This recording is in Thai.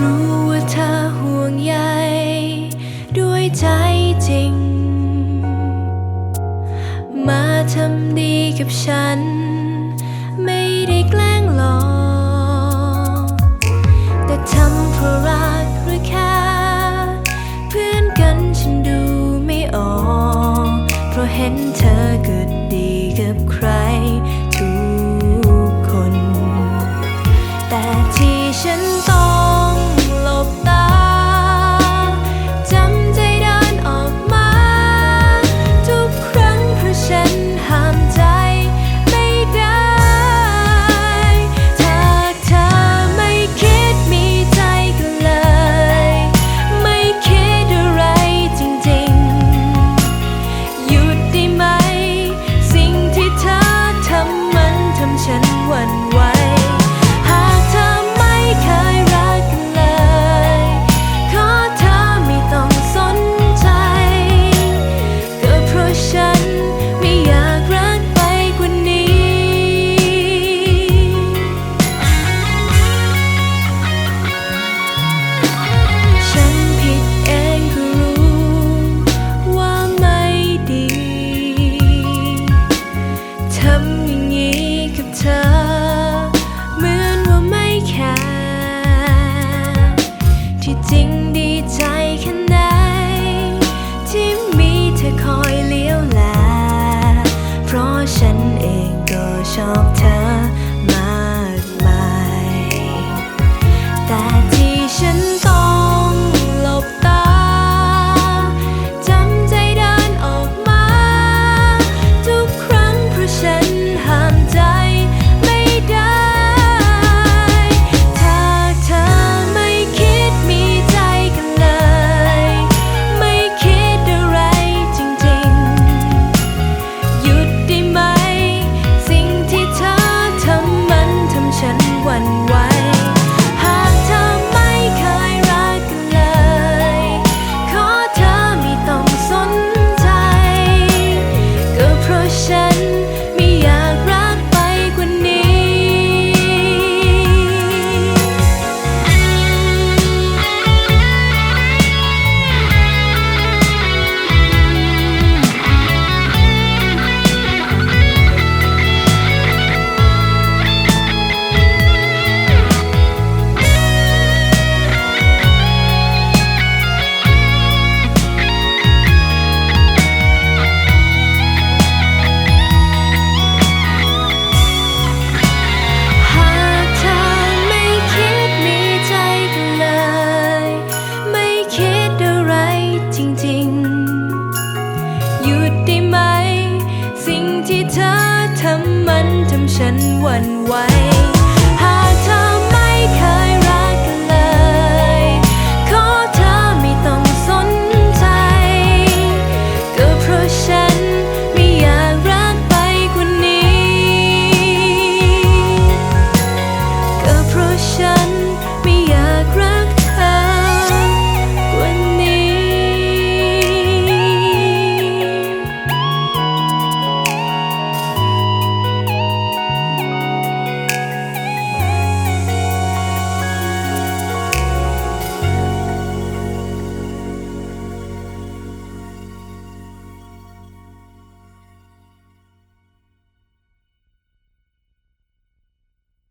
รู้ว่าเธอห่วงใยด้วยใจจริง มาทำดีกับฉัน ไม่ได้แกล้งหลอกแต่ทำเพราะรักหรือแค่เพื่อนกันฉันดูไม่ออก เพราะเห็นเธอ jump ฉันวันไหว